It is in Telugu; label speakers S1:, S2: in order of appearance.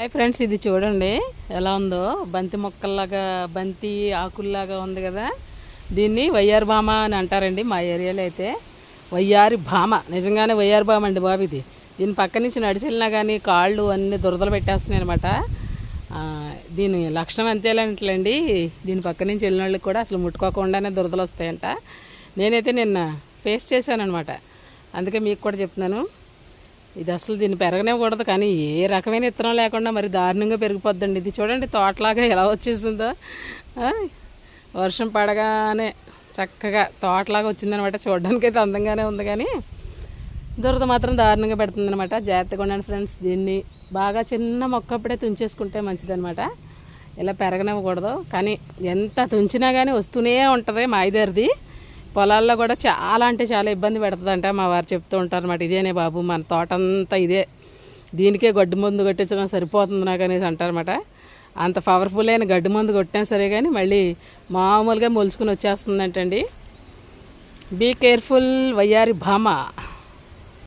S1: హాయ్ ఫ్రెండ్స్ ఇది చూడండి. ఎలా ఉందో? బంతి మొక్కల్లాగా బంతి ఆకుల్లాగా ఉంది కదా. దీన్ని వయ్యారు భామ అని అంటారండి మా ఏరియాలో అయితే. వయ్యారి భామ. నిజంగానే వయ్యారు భామ అండి బాబు ఇది. దీని పక్క నుంచి నడిచి వెళ్ళినా కానీ కాళ్ళు అన్ని దురదలు పెట్టేస్తున్నాయి అనమాట దీని లక్షణం అంతేలేంటండి. దీని పక్క నుంచి వెళ్ళిన వాళ్ళకి కూడా అసలు ముట్టుకోకుండానే దురదలు వస్తాయంట. నేనైతే నిన్న ఫేస్ చేశాను అనమాట అందుకే మీకు కూడా చెప్తున్నాను. ఇది అసలు దీన్ని పెరగనివ్వకూడదు కానీ ఏ రకమైన ఇత్తనం లేకుండా మరి దారుణంగా పెరిగిపోద్దండి. ఇది చూడండి తోటలాగా ఎలా వచ్చేసిందో. వర్షం పడగానే చక్కగా తోటలాగా వచ్చిందనమాట. చూడడానికి అయితే అందంగానే ఉంది కానీ దురద మాత్రం దారుణంగా పెడుతుందనమాట. జాగ్రత్తగా ఉండండి ఫ్రెండ్స్ దీన్ని బాగా చిన్న మొక్క అప్పుడే తుంచేసుకుంటే మంచిదనమాట. ఇలా పెరగనివ్వకూడదు కానీ ఎంత తుంచినా కానీ వస్తూనే ఉంటుంది మాయదారిది. పొలాల్లో కూడా చాలా అంటే చాలా ఇబ్బంది పెడుతుందంట మా వారు చెప్తూ ఉంటారు అనమాట ఇదేనే బాబు మన తోట అంతా ఇదే. దీనికే గడ్డి మందు కొట్టించడం సరిపోతుంది నాకు అనేసి అంటారన్నమాట. అంత పవర్ఫుల్ అయిన గడ్డి మందు కొట్టినా సరే కానీ మళ్ళీ మామూలుగా మొలుచుకుని వచ్చేస్తుందంటండి. బీ కేర్ఫుల్ వయ్యారి భామ.